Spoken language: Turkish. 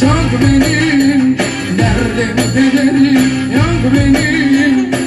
Yak benim, derdim, dilerim Yak benim,